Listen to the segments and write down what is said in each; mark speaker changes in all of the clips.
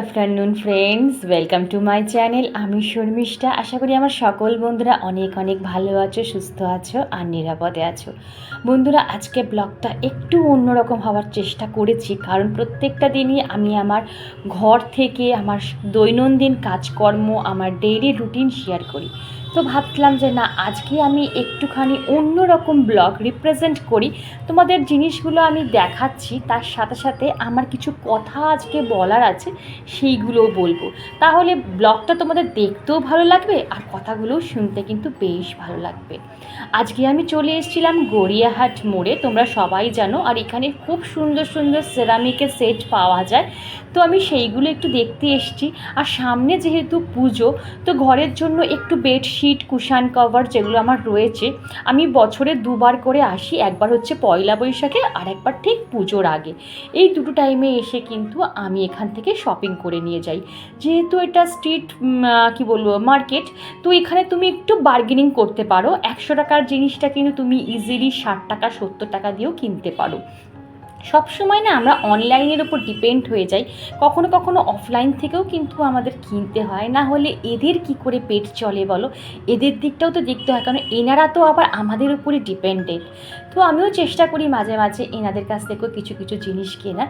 Speaker 1: Afternoon friends welcome to my channel আমি শর্মিষ্ঠা। আশা করি আমার সকল বন্ধুরা অনেক অনেক ভালো আছো, সুস্থ আছো আর নিরাপদে আছো। বন্ধুরা, আজকে ব্লগটা একটু অন্যরকম হওয়ার চেষ্টা করেছি, কারণ প্রত্যেকটা দিনই আমি আমার ঘর থেকে, আমার দৈনন্দিন কাজকর্ম, আমার ডেইলি রুটিন শেয়ার করি। তো ভাবলাম যে না, আজকে আমি একটুখানি অন্যরকম ব্লগ রিপ্রেজেন্ট করি। তোমাদের জিনিসগুলো আমি দেখাচ্ছি, তার সাথে সাথে আমার কিছু কথা আজকে বলার আছে, সেইগুলোও বলব। তাহলে ব্লগটা তোমাদের দেখতেও ভালো লাগবে, আর কথাগুলোও শুনতে কিন্তু বেশ ভালো লাগবে। আজকে আমি চলে এসেছিলাম গড়িয়াহাট মোড়ে, তোমরা সবাই জানো, আর এখানে খুব সুন্দর সুন্দর সেরামিকের সেট পাওয়া যায়। তো আমি সেইগুলো একটু দেখতে এসেছি, আর সামনে যেহেতু পুজো, তো ঘরের জন্য একটু বেডশিট কুশান কভার যেগুলো আমার রয়েছে, আমি বছরে দুবার করে আসি, একবার হচ্ছে পয়লা বৈশাখে আর একবার ঠিক পুজোর আগে। এই দুটো টাইমে এসে কিন্তু আমি এখান থেকে শপিং করে নিয়ে যাই। যেহেতু এটা স্ট্রিট কি বলব মার্কেট তো এখানে তুমি একটু বার্গেনিং করতে পারো। একশো টাকার জিনিসটা কিন্তু তুমি ইজিলি ষাট টাকা, সত্তর টাকা দিয়েও কিনতে পারো। সব সময় না আমরা অনলাইনের উপর ডিপেন্ড হয়ে যাই। কখনো কখনো অফলাইন থেকেও কিন্তু আমাদের কিনতে হয়। না হলে এদের কি করে পেট চলে বলো? এদের দিকটাও তো দেখতে হয়, কারণ এনারা তো আবার আমাদের উপরে ডিপেন্ডেন্ট তো আমিও চেষ্টা করি মাঝে মাঝে এনাদের কাছ থেকেও কিছু কিছু জিনিস কেনার।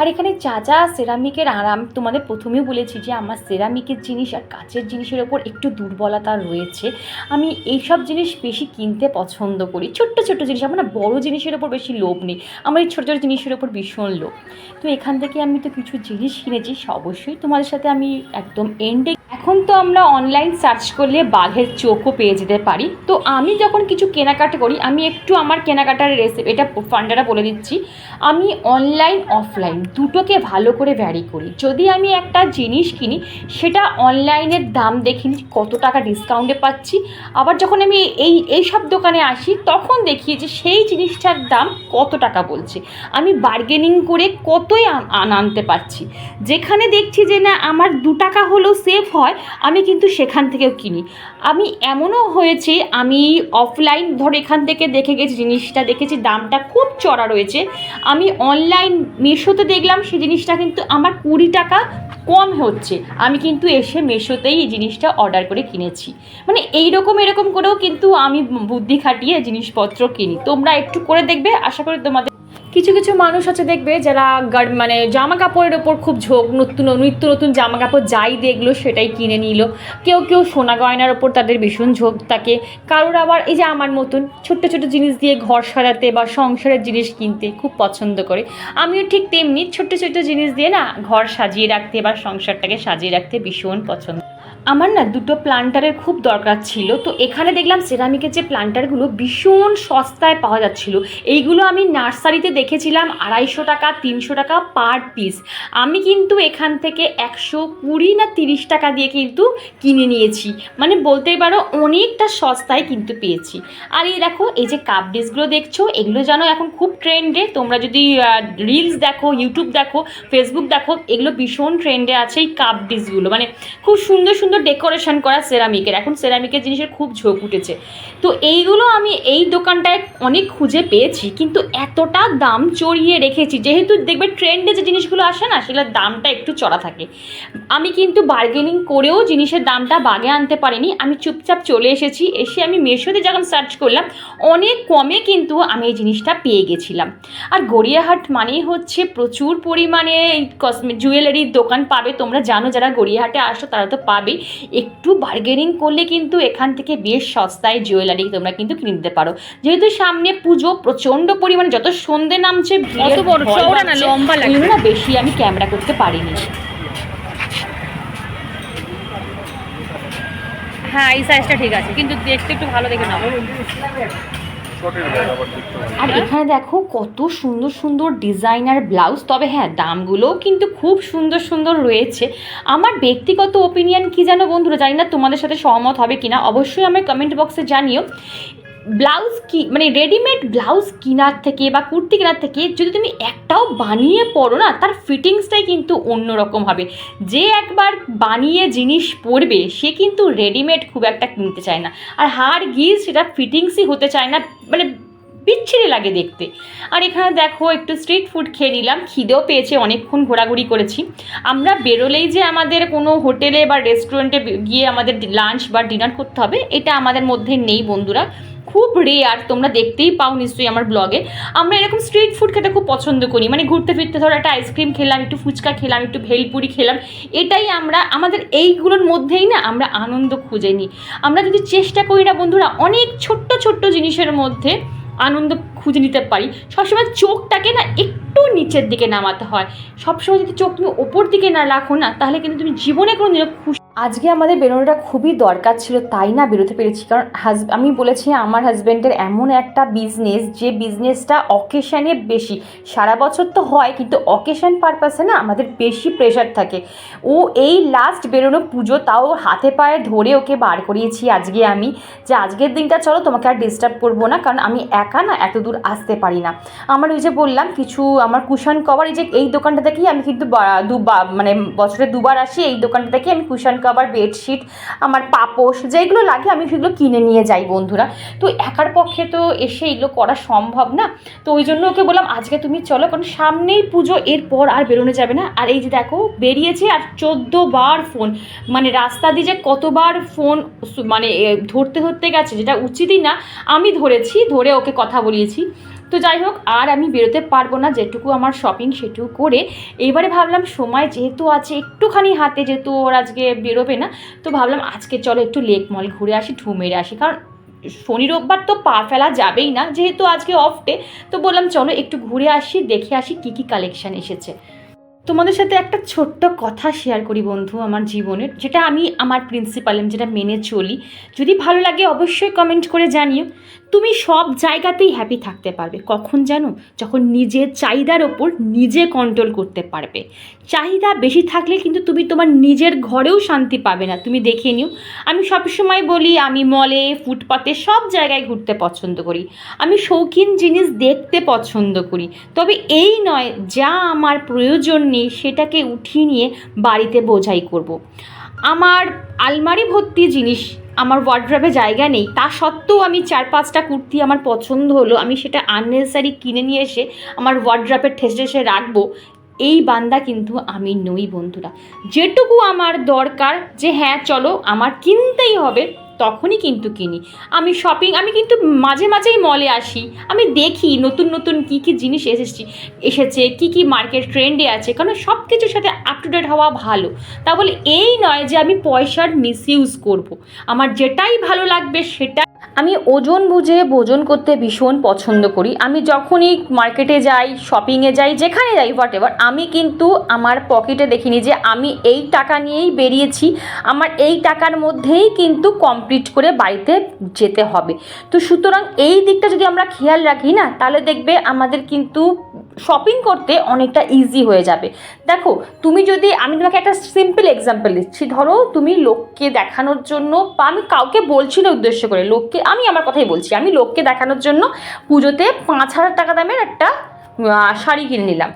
Speaker 1: আর এখানে যা যা সেরামিকের আরাম, তোমাদের প্রথমেও বলেছি যে আমার সেরামিকের জিনিস আর কাচের জিনিসের ওপর একটু দুর্বলতা রয়েছে। আমি এইসব জিনিস বেশি কিনতে পছন্দ করি। ছোট্ট ছোট্ট জিনিস, আমার বড়ো জিনিসের ওপর বেশি লোভ নেই। আমার এই ছোটো ছোটো জিনিসের ওপর ভীষণ লোভ তো এখান থেকে আমি তো কিছু জিনিস কিনেছি অবশ্যই তোমাদের সাথে আমি একদম এন্ডে এখন তো আমরা অনলাইন সার্চ করলে বাঘের চোখও পেয়ে যেতে পারি। তো আমি যখন কিছু কেনাকাটা করি, আমি একটু আমার কেনাকাটার রেসিপি এটা ফান্ডারা বলে দিচ্ছি, আমি অনলাইন অফলাইন দুটোকে ভালো করে ভ্যারি করি। যদি আমি একটা জিনিস কিনি, সেটা অনলাইনের দাম দেখি কত টাকা ডিসকাউন্টে পাচ্ছি। আবার যখন আমি এই এই সব দোকানে আসি, তখন দেখি যে সেই জিনিসটার দাম কত টাকা বলছে। আমি বার্গেনিং করে কতই আন- আন- আনতে পারছি। যেখানে দেখছি যে না, আমার দু টাকা হলেও সেভ হয় আমি কিন্তু সেখান থেকেও কিনি। আমি এমনও হয়েছে, আমি অফলাইন ধর এখান থেকে দেখে গেছি, জিনিসটা দেখেছি, দামটা খুব চড়া রয়েছে। আমি অনলাইন মিশোতে দেখলাম, সেই জিনিসটা কিন্তু আমার কুড়ি টাকা কম হচ্ছে। আমি কিন্তু এসে মেশোতেই এই জিনিসটা অর্ডার করে কিনেছি। মানে এই রকম এরকম করেও কিন্তু আমি বুদ্ধি খাটিয়ে জিনিসপত্র কিনি। তোমরা একটু করে দেখবে, আশা করি তোমাদের কিছু কিছু মানুষ আছে দেখবে যারা মানে জামা কাপড়ের ওপর খুব ঝোঁক, নতুন, নিত্য নতুন জামা কাপড় যাই দেখল সেটাই কিনে নিল। কেউ কেউ সোনা গয়নার ওপর তাদের ভীষণ ঝোঁক থাকে। কারোর আবার এই যে আমার মতন ছোট্ট ছোট জিনিস দিয়ে ঘর সাজাতে বা সংসারের জিনিস কিনতে খুব পছন্দ করে। আমিও ঠিক তেমনি ছোট্ট ছোট্ট জিনিস দিয়ে না ঘর সাজিয়ে রাখতে বা সংসারটাকে সাজিয়ে রাখতে ভীষণ পছন্দ আমার না দুটো প্লান্টারের খুব দরকার ছিল, তো এখানে দেখলাম সেরামিকের যে প্লান্টারগুলো ভীষণ সস্তায় পাওয়া যাচ্ছিল। এইগুলো আমি নার্সারিতে দেখেছিলাম, আড়াইশো টাকা, তিনশো টাকা পার পিস আমি কিন্তু এখান থেকে একশো কুড়ি না তিরিশ টাকা দিয়ে কিন্তু কিনে নিয়েছি। মানে বলতেই পারো, অনেকটা সস্তায় কিন্তু পেয়েছি। আর এই দেখো, এই যে কাপ ডিসগুলো দেখছ, এগুলো যেন এখন খুব ট্রেন্ডে তোমরা যদি রিলস দেখো ইউটিউব দেখো ফেসবুক দেখো, এগুলো ভীষণ ট্রেন্ডে আছে এই কাপ ডিসগুলো মানে খুব সুন্দর সুন্দর ডেকোরেশন করা সেরামিকের। এখন সেরামিকের জিনিসের খুব ঝোঁক উঠেছে। তো এইগুলো আমি এই দোকানটায় অনেক খুঁজে পেয়েছি, কিন্তু এতটা দাম চড়িয়ে রেখেছি। যেহেতু দেখবে ট্রেন্ডে যে জিনিসগুলো আসে না, সেগুলোর দামটা একটু চড়া থাকে। আমি কিন্তু বার্গেনিং করেও জিনিসের দামটা বাগে আনতে পারিনি। আমি চুপচাপ চলে এসেছি, এসে আমি মেশোতে যখন সার্চ করলাম, অনেক কমে কিন্তু আমি এই জিনিসটা পেয়ে গেছিলাম। আর গড়িয়াহাট মানেই হচ্ছে প্রচুর পরিমাণে কসমে জুয়েলারির দোকান পাবে। তোমরা জানো, যারা গড়িয়াহাটে আসো, তারা তো পাবেই একটু বার্গেনিং করলে কিন্তু এখান থেকে বেশ সস্তায় জুয়েলারি তোমরা কিন্তু কিনে নিতে পারো। যেহেতু সামনে পুজো, প্রচণ্ড পরিমাণে যত সন্ধে নামছে ভিড়ের
Speaker 2: বড়, চওড়া না, লম্বা।
Speaker 1: না বেশি আমি ক্যামেরা করতে পারিনি।
Speaker 2: হ্যাঁ এই সাইজটা ঠিক আছে কিন্তু দেখতে একটু ভালো দেখে নাও।
Speaker 1: আর এখানে দেখো কত সুন্দর সুন্দর ডিজাইনার ব্লাউজ তবে হ্যাঁ দামগুলোও কিন্তু খুব সুন্দর সুন্দর রয়েছে। আমার ব্যক্তিগত ওপিনিয়ন কি জানো বন্ধুরা জানি না তোমাদের সাথে সহমত হবে কিনা। অবশ্যই আমার কমেন্ট বক্সে জানিও। ব্লাউজ কি মানে রেডিমেড ব্লাউজ কেনার থেকে বা কুর্তি কেনার থেকে যদি তুমি একটাও বানিয়ে পরো না, তার ফিটিংসটাই কিন্তু অন্যরকম হবে। যে একবার বানিয়ে জিনিস পরবে, সে কিন্তু রেডিমেড খুব একটা কিনতে চায় না। আর হার গিজ সেটা ফিটিংসই হতে চায় না মানে বিচ্ছিরি লাগে দেখতে। আর এখানে দেখো, একটু স্ট্রিট ফুড খেয়ে নিলাম, খিদেও পেয়েছে, অনেকক্ষণ ঘোরাঘুরি করেছি। আমরা বেরোলেই যে আমাদের কোনো হোটেলে বা রেস্টুরেন্টে গিয়ে আমাদের লাঞ্চ বা ডিনার করতে হবে, এটা আমাদের মধ্যে নেই বন্ধুরা। খুব রেয়ার তোমরা দেখতেই পাও নিশ্চয়ই আমার ব্লগে আমরা এরকম স্ট্রিট ফুড খেতে খুব পছন্দ করি। মানে ঘুরতে ফিরতে ধরো একটা আইসক্রিম খেলাম, একটু ফুচকা খেলাম, একটু ভেলপুরি খেলাম, এটাই আমরা, আমাদের এইগুলোর মধ্যেই না আমরা আনন্দ খুঁজে নিই। আমরা যদি চেষ্টা করি না বন্ধুরা, অনেক ছোট্ট ছোট্ট জিনিসের মধ্যে আনন্দ খুঁজে নিতে পারি। সবসময় চোখটাকে না একটু নিচের দিকে নামাতে হয়। সবসময় যদি চোখ তুমি ওপর দিকে না রাখো না, তাহলে কিন্তু তুমি জীবনে কোনো দিনও খুশি আজকে আমাদের বেরোনোটা খুবই দরকার ছিল, তাই না বেরোতে পেরেছি? কারণ হাজ, আমি বলেছি আমার হাজব্যান্ডের এমন একটা বিজনেস যে বিজনেসটা অকেশানে বেশি। সারা বছর তো হয়, কিন্তু অকেশান পারপাসে না আমাদের বেশি প্রেশার থাকে। ও এই লাস্ট বেরোনো পুজো তাও হাতে পায়ে ধরে ওকে বার করিয়েছি আজকে আমি, যে আজকের দিনটা চলো তোমাকে আর ডিস্টার্ব করব না, কারণ আমি একা না এত দূর আসতে পারি না। আমার ওই যে বললাম, কিছু আমার কুশন কভার এই যে এই দোকানটা থেকেই আমি কিন্তু দু মানে বছরে দুবার আসি, এই দোকানটা থেকে আমি কুশন কভার বেডশিট আমার পাপোশ যেগুলো লাগে আমি সেগুলো কিনে নিয়ে যাই বন্ধুরা। তো একার পক্ষে তো এসে এগুলো করা সম্ভব না। তো ওই জন্য ওকে বললাম, আজকে তুমি চলো, কারণ সামনেই পুজো, এরপর আর বেরোনো যাবে না। আর এই যে দেখো, বেরিয়েছে আর চোদ্দ বার ফোন মানে রাস্তা দিয়ে যে কতবার ফোন মানে ধরতে ধরতে গেছে, যেটা উচিতই না, আমি ধরেছি, ধরে ওকে কথা বলিয়েছি। তো যাই হোক, আর আমি বেরোতে পারব না, যেটুকু আমার শপিং সেটুকু করে। এবারে ভাবলাম সময় যেহেতু আছে একটুখানি হাতে, যেহেতু ওর আজকে বেরোবে না, তো ভাবলাম আজকে চলো একটু লেক মল ঘুরে আসি ঢু মেরে আসি। কারণ শনি রোববার তো পা ফেলা যাবেই না, যেহেতু আজকে অফ ডে তো বললাম চলো একটু ঘুরে আসি, দেখে আসি কী কী কালেকশান এসেছে। তোমাদের সাথে একটা ছোট্ট কথা শেয়ার করি বন্ধু, আমার জীবনের, যেটা আমি, আমার প্রিন্সিপাল যেটা মেনে চলি। যদি ভালো লাগে অবশ্যই কমেন্ট করে জানিও। তুমি সব জায়গাতেই হ্যাপি থাকতে পারবে। কখন জানো যখন নিজের চাহিদার ওপর নিজে কন্ট্রোল করতে পারবে। চাহিদা বেশি থাকলে কিন্তু তুমি তোমার নিজের ঘরেও শান্তি পাবে না। তুমি দেখে নিও। আমি সবসময় বলি, আমি মলে ফুটপাতে সব জায়গায় ঘুরতে পছন্দ করি। আমি শৌখিন জিনিস দেখতে পছন্দ করি। তবে এই নয়, যা আমার প্রয়োজন নেই সেটাকে উঠিয়ে নিয়ে বাড়িতে বোঝাই করব। আমার আলমারি ভর্তি জিনিস আমার ওয়ার্ড্রপে জায়গা নেই। তা সত্ত্বেও আমি চার পাঁচটা কুর্তি আমার পছন্দ হলো। আমি সেটা আননেসারি কিনে নিয়ে এসে আমার ওয়ার্ড্রপের ঠেসে ঠেসে রাখব। এই বান্দা কিন্তু আমি নই, বন্ধুরা। যেটুকু আমার দরকার যে হ্যাঁ চলো, আমার কিনতেই হবে। তখনই কিন্তু কিনি। আমি শপিং আমি কিন্তু মাঝে মাঝেই মলে আসি। আমি দেখি নতুন নতুন কী কী জিনিস এসেছি, এসেছে, কী কী মার্কেট ট্রেন্ডে আছে। কারণ সব কিছুর সাথে আপ টু ডেট হওয়া ভালো। তা বলে এই নয় যে আমি পয়সার মিসইউজ করব। আমার যেটাই ভালো লাগবে সেটা আমি ওজন বুঝে ভোজন করতে ভীষণ পছন্দ করি। আমি যখনই মার্কেটে যাই, শপিংয়ে যাই, যেখানে যাই হোয়াট এভার আমি কিন্তু আমার পকেটে দেখিনি যে আমি এই টাকা নিয়েই বেরিয়েছি। আমার এই টাকার মধ্যেই কিন্তু কমপ্লিট করে বাড়িতে যেতে হবে। তো সুতরাং এই দিকটা যদি আমরা খেয়াল রাখি না, তাহলে দেখবে আমাদের কিন্তু শপিং করতে অনেকটা ইজি হয়ে যাবে। দেখো, তুমি যদি, আমি তোমাকে একটা সিম্পল এক্সাম্পল দিচ্ছি। ধরো, তুমি লোককে দেখানোর জন্য বা আমি কাউকে বলছি না উদ্দেশ্য করে, লোককে, আমি আমার কথাই বলছি। আমি লোককে দেখানোর জন্য পুজোতে পাঁচ হাজার টাকা দামের একটা শাড়ি কিনে নিলাম।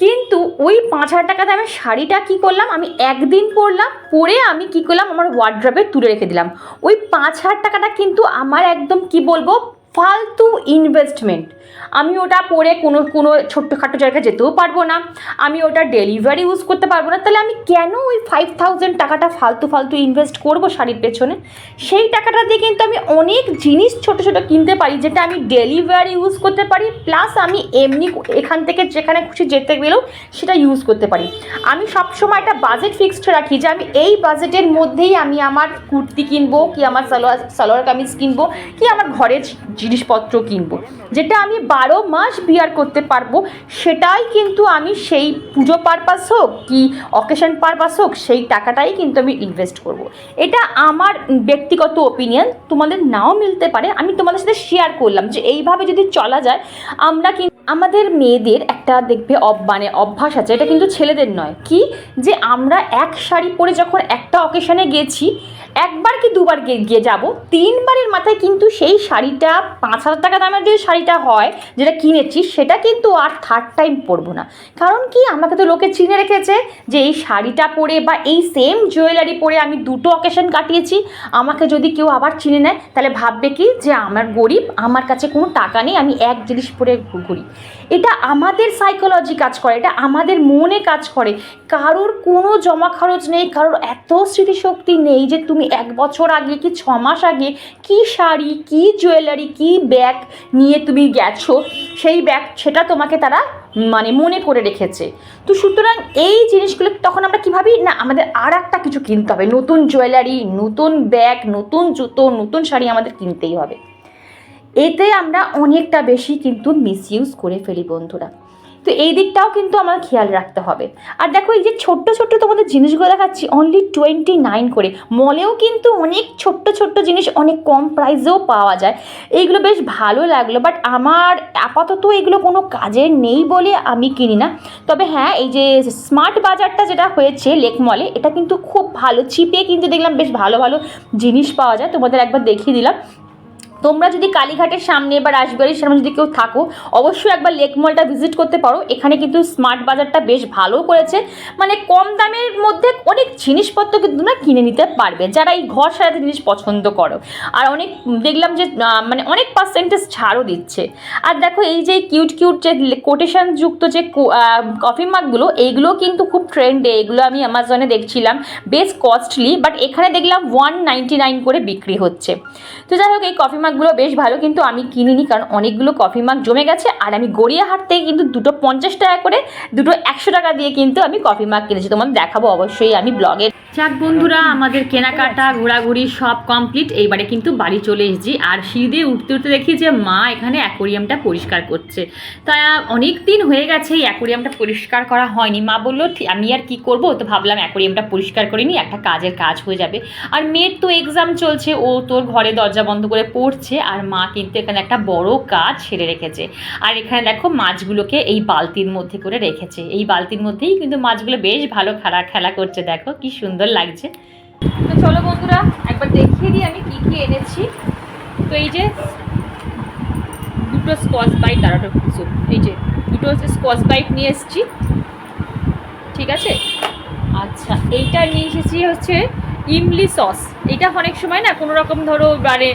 Speaker 1: কিন্তু ওই পাঁচ হাজার টাকা দামের শাড়িটা কী করলাম? আমি একদিন পরলাম, পরে আমি কী করলাম? আমার ওয়ার্ড্রপে তুলে রেখে দিলাম। ওই পাঁচ হাজার টাকাটা কিন্তু আমার একদম, কি বলব ফালতু ইনভেস্টমেন্ট আমি ওটা পরে কোনো কোনো ছোট্টখাটো জায়গায় যেতেও পারব না। আমি ওটা ডেলিভারি ইউজ করতে পারব না। তাহলে আমি কেন ওই ফাইভ থাউজেন্ড টাকাটা ফালতু ফালতু ইনভেস্ট করব শাড়ির পেছনে? সেই টাকাটা দিয়ে কিন্তু আমি অনেক জিনিস ছোট ছোট কিনতে পারি, যেটা আমি ডেলিভারি ইউজ করতে পারি প্লাস আমি এমনি এখান থেকে যেখানে খুশি যেতে গেলেও সেটা ইউজ করতে পারি। আমি সবসময় একটা বাজেট ফিক্সড রাখি, যে আমি এই বাজেটের মধ্যেই আমি আমার কুর্তি কিনবো, কি আমার সালোয়ার সালোয়ার কামিজ কিনবো, কি আমার ঘরের জিনিসপত্র কিনবো যেটা আমি বারো মাস বিয়ার করতে পারব, সেটাই কিন্তু আমি সেই পুজো পারপাস হোক কি অকেশন পারপাস হোক, সেই টাকাটাই কিন্তু আমি ইনভেস্ট করব। এটা আমার ব্যক্তিগত ওপিনিয়ন তোমাদের নাও মিলতে পারে আমি তোমাদের সাথে শেয়ার করলাম যে এইভাবে যদি চলা যায়, আমরা কিন্তু আমাদের মেয়েদের একটা দেখবে অব মানে অভ্যাস আছে, এটা কিন্তু ছেলেদের নয়। কি? যে আমরা এক শাড়ি পরে যখন একটা অকেশনে গেছি, একবার কি দুবার গিয়ে যাব? তিনবারের মাথায় কিন্তু সেই শাড়িটা পাঁচ হাজার টাকা দামের যে শাড়িটা হয়, যেটা কিনেছি, সেটা কিন্তু আর থার্ড টাইম পরবো না। কারণ কি? আমাকে তো লোকে চিনে রেখেছে যে এই শাড়িটা পরে বা এই সেম জুয়েলারি পরে আমি দুটো অকেশন কাটিয়েছি। আমাকে যদি কেউ আবার চিনে নেয়, তাহলে ভাববে কি? যে আমার গরিব, আমার কাছে কোনো টাকা নেই, আমি এক জিনিস পরে ঘুরি। এটা আমাদের সাইকোলজি কাজ করে, এটা আমাদের মনে কাজ করে। কারোর কোনো জমা খরচ নেই, কারোর এত স্মৃতিশক্তি নেই যে তুমি এক বছর আগে কি ছ মাস আগে কি শাড়ি, কি জুয়েলারি কি ব্যাগ নিয়ে তুমি গেছো, সেই ব্যাগ সেটা তোমাকে তারা মানে মনে করে রেখেছে। তো সুতরাং এই জিনিসগুলো তখন আমরা কী ভাবি না, আমাদের আর একটা কিছু কিনতে হবে। নতুন জুয়েলারি নতুন ব্যাগ নতুন জুতো, নতুন শাড়ি আমাদের কিনতেই হবে। এতে আমরা অনেকটা বেশি কিন্তু মিসইউজ করে ফেলি বন্ধুরা। তো এই দিকটাও কিন্তু আমার খেয়াল রাখতে হবে। আর দেখো এই যে ছোট্ট ছোট্ট তোমাদের জিনিসগুলো দেখাচ্ছি অনলি টোয়েন্টি নাইন করে। মলেও কিন্তু অনেক ছোট্ট ছোট্ট জিনিস অনেক কম প্রাইসেও পাওয়া যায়। এইগুলো বেশ ভালো লাগল বাট আমার আপাতত এগুলো কোনো কাজের নেই বলে আমি কিনি না। তবে হ্যাঁ এই যে স্মার্ট বাজারটা যেটা হয়েছে লেক মলে এটা কিন্তু খুব ভালো। চিপে কিন্তু দেখলাম বেশ ভালো ভালো জিনিস পাওয়া যায়। তোমাদের একবার দেখিয়ে দিলাম। তোমরা যদি কালীঘাটের সামনে বা রাজবাড়ির সামনে যদি কেউ থাকো, অবশ্যই একবার লেক মলটা ভিজিট করতে পারো। এখানে কিন্তু স্মার্ট বাজারটা বেশ ভালো করেছে। মানে কম দামের মধ্যে অনেক জিনিসপত্র কিন্তু তোমরা কিনে নিতে পারবে, যারা এই ঘর সাজাতে জিনিস পছন্দ করো। আর অনেক, দেখলাম যে মানে অনেক পার্সেন্টেজ ছাড়ও দিচ্ছে। আর দেখো, এই যে কিউট কিউট যে কোটেশন যুক্ত যে কফি মাগগুলো এইগুলো কিন্তু খুব ট্রেন্ডে এগুলো আমি অ্যামাজনে দেখছিলাম। বেশ কস্টলি বাট এখানে দেখলাম ওয়ান নাইনটি নাইন করে বিক্রি হচ্ছে। তো যাই হোক, এই কফি মাগগুলো বেশ ভালো, কিন্তু আমি কিনিনি কারণ অনেকগুলো কফি মাগ জমে গেছে। আর আমি গড়িয়াহাট থেকে কিন্তু দুটো পঞ্চাশ টাকা করে, দুটো একশো টাকা দিয়ে কিন্তু আমি কফি মাগ কিনেছি। তোমাদের দেখাবো অবশ্যই আমি ব্লগে যাক বন্ধুরা আমাদের কেনাকাটা ঘোরাঘুরি সব কমপ্লিট এইবারে কিন্তু বাড়ি চলে এসেছি। আর সিঁড়ি উঠতে উঠতে দেখি যে মা এখানে অ্যাকোরিয়ামটা পরিষ্কার করছে। তা অনেক দিন হয়ে গেছে এই অ্যাকোরিয়ামটা পরিষ্কার করা হয়নি। মা বলল "ঠিক, আমি আর কি করব? তো ভাবলাম অ্যাকোরিয়ামটা পরিষ্কার করে নিই একটা কাজের কাজ হয়ে যাবে। আর মেয়ের তো এক্সাম চলছে ও তোর ঘরে দরজা বন্ধ করে পড়ছে আর মা কিন্তু এখানে একটা বড় কাজ সেরে রেখেছে। আর এখানে দেখো মাছগুলোকে এই বালতির মধ্যে করে রেখেছে। এই বালতির মধ্যেই কিন্তু মাছগুলো বেশ ভালো খেলা খেলা করছে দেখো কি সুন্দর লাগছে। তো চলো বন্ধুরা, একবার দেখিয়ে দিই আমি কি কি এনেছি। তো এই যে দুটো স্কচ বাইট দাঁড়াটো কিছু এই যে দুটো স্কচ বাইট নিয়ে এসেছি। ঠিক আছে? আচ্ছা এইটা নিয়ে এসেছি হচ্ছে ইমলি সস। এটা অনেক সময় না কোনো রকম ধরো মানে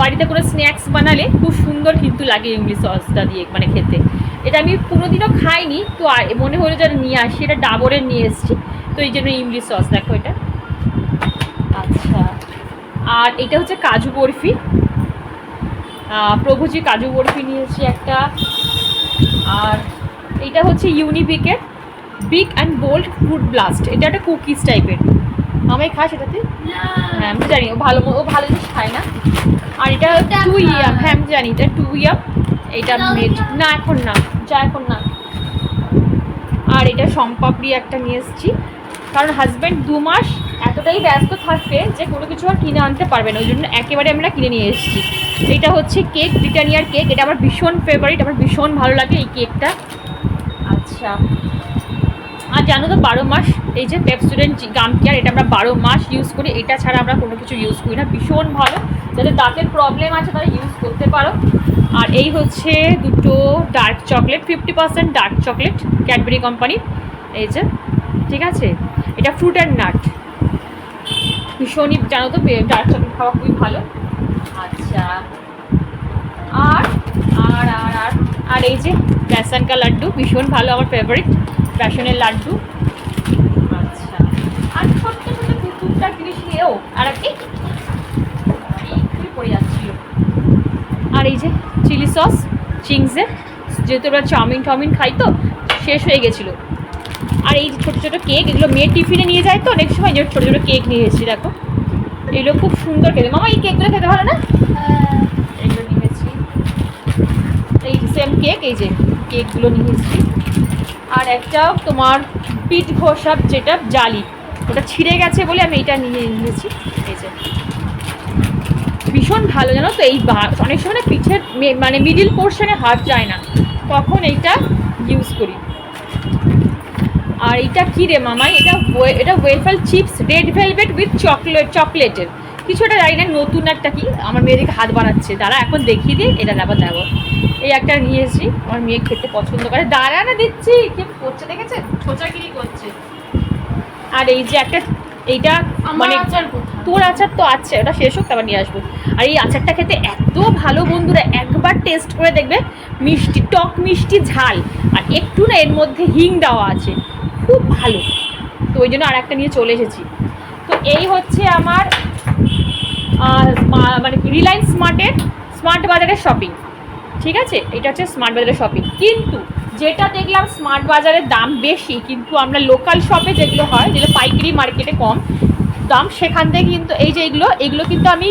Speaker 1: বাড়িতে কোনো স্ন্যাক্স বানালে খুব সুন্দর কিন্তু লাগে ইমলি সসটা দিয়ে মানে খেতে। এটা আমি কোনোদিনও খাইনি, তো মনে হলো যে নিয়ে আসি। এটা ডাবরের নিয়ে এসেছি। এই জন্য ইমলি সস দেখো এটা। আচ্ছা। আর এটা হচ্ছে কাজু বরফি। প্রভুজি কাজু বরফি নিয়েছি একটা। আর এটা হচ্ছে ইউনিবিকের big and bold food blast. এটা একটা কুকিজ টাইপের। আমায় খাস এটাতে? হ্যাঁ আমি জানি ও ভালো ও ভালো জিনিস খায় না। আর এটা টু ইয়াম হ্যাঁ আমি জানি এটা টু ইয়াম এটা না এখন না যা এখন না। আর এটা সম্পাপড়ি একটা নিয়ে এসেছি। কারণ হাজব্যান্ড দু মাস এতটাই ব্যস্ত থাকবে যে কোনো কিছু আর কিনে আনতে পারবে না। ওই জন্য একেবারে আমরা কিনে নিয়ে এসেছি। এটা হচ্ছে কেক ব্রিটানিয়ার কেক এটা আমার ভীষণ ফেভারিট আমার ভীষণ ভালো লাগে এই কেকটা আচ্ছা। আর জানো তো, বারো মাস, এই যে পেপসুডেন্ট গাম কেয়ার এটা আমরা বারো মাস ইউজ করি। এটা ছাড়া আমরা কোনো কিছু ইউজ করি না। ভীষণ ভালো। যাদের দাঁতের প্রবলেম আছে তারা ইউজ করতে পারো। আর এই হচ্ছে দুটো dark chocolate fifty percent dark chocolate Cadbury company এই যে ঠিক আছে? এটা ফ্রুট অ্যান্ড নাট ভীষণই, জানো তো ডার্ক চকলেট খাওয়া খুবই ভালো। আচ্ছা। আর আর আর আর আর এই যে বেসন লাড্ডু, ভীষণ ভালো আমার ফেভারিট বেসনের লাড্ডু। আচ্ছা। আর ছোট্ট ছোট্ট টুকটাক জিনিস নিয়েও, আর এইগুলি পড়ে যাচ্ছিল। আর এই যে চিলি সস, চিংসে, যেহেতু আমরা চাউমিন টাউমিন খাই তো, শেষ হয়ে গেছিল। আর এই ছোটো ছোটো কেক এগুলো মেয়ের টিফিনে নিয়ে যায় তো অনেক সময় যে ছোটো ছোটো কেক নিয়ে এসেছি দেখো। এগুলো খুব সুন্দর খেতে। মামা এই কেকগুলো খেতে ভালো না? এগুলো নিয়েছি এই সেম কেক এই যে কেকগুলো নিয়েছি আর একটা তোমার পিঠ ঘষা যেটা জালি। ওটা ছিঁড়ে গেছে বলে আমি এটা নিয়ে নিয়েছি। এই যে। ভীষণ ভালো জানো তো এই অনেক সময় না পিঠের মানে মিডিল পোর্শনে হাত যায় না। তখন এইটা ইউজ করি। আর এটা কি রে মামাই? এটা এটা waffle chips red velvet with chocolate চকলেটের। কিছু একটা জানি না নতুন একটা কি? আমার মেয়েদিকে হাত বাড়াচ্ছে। দাঁড়া এখন দেখিয়ে দিই। এটা আবার দেবো এই একটা নিয়ে এসেছি। আমার মেয়ে খেতে পছন্দ করে। দাঁড়া না দিচ্ছি। কি করছে দেখেছে? ছোচাগিরি করছে। আর এই যে একটা এইটা মানে তোর আচার তো আছে। ওটা শেষ হোক তারপর নিয়ে আসব। আর এই আচারটা খেতে এত ভালো বন্ধুরা। একবার টেস্ট করে দেখবে। মিষ্টি টক মিষ্টি ঝাল। আর একটু না এর মধ্যে হিং দেওয়া আছে। খুব ভালো। তো ওই জন্য আর একটা নিয়ে চলে এসেছি। তো এই হচ্ছে আমার মানে রিলায়েন্স স্মার্টের স্মার্ট বাজারের শপিং ঠিক আছে? এটা হচ্ছে স্মার্ট বাজারের শপিং কিন্তু যেটা দেখলাম স্মার্ট বাজারের দাম বেশি, কিন্তু আমরা লোকাল শপে যেগুলো হয় যেগুলো পাইকারি মার্কেটে কম, দাম সেখান থেকে কিন্তু এই যে এগুলো এগুলো কিন্তু আমি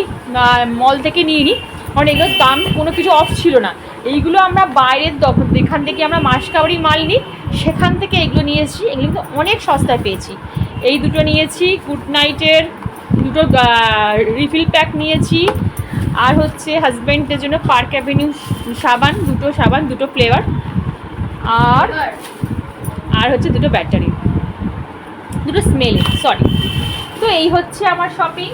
Speaker 1: মল থেকে নিয়ে নিই কারণ এগুলোর দাম কোনো কিছু অফ ছিল না। এইগুলো আমরা বাইরের যেখান থেকে আমরা মাসকাবারি মাল নিই, সেখান থেকে এগুলো নিয়ে এসেছি। এগুলো কিন্তু অনেক সস্তায় পেয়েছি। এই দুটো নিয়েছি গুড নাইটের দুটো রিফিল প্যাক নিয়েছি। আর হচ্ছে হাজব্যান্ডের জন্য পার্ক অ্যাভিনিউ সাবান, দুটো সাবান, দুটো ফ্লেভার আর আর হচ্ছে দুটো ব্যাটারি দুটো স্মেল সরি তো এই হচ্ছে আমার শপিং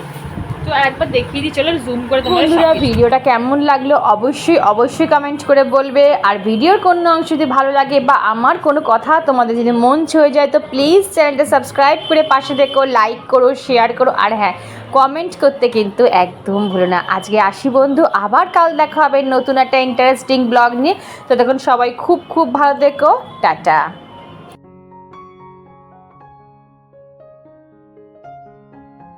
Speaker 1: তো একবার দেখিয়ে দিই চলো জুম করে
Speaker 2: বন্ধুরা ভিডিওটা কেমন লাগল অবশ্যই অবশ্যই কমেন্ট করে বলবে। আর ভিডিওর কোনো অংশ যদি ভালো লাগে বা আমার কোনো কথা তোমাদের যদি মন ছুঁয়ে যায় তো প্লিজ চ্যানেলটা সাবস্ক্রাইব করে পাশে দেখো লাইক করো শেয়ার করো। আর হ্যাঁ কমেন্ট করতে কিন্তু একদম ভুলো না। আজকে আসি বন্ধু আবার কাল দেখা হবে নতুন একটা ইন্টারেস্টিং ব্লগ নিয়ে। তো তখন সবাই খুব খুব ভালো দেখো টাটা।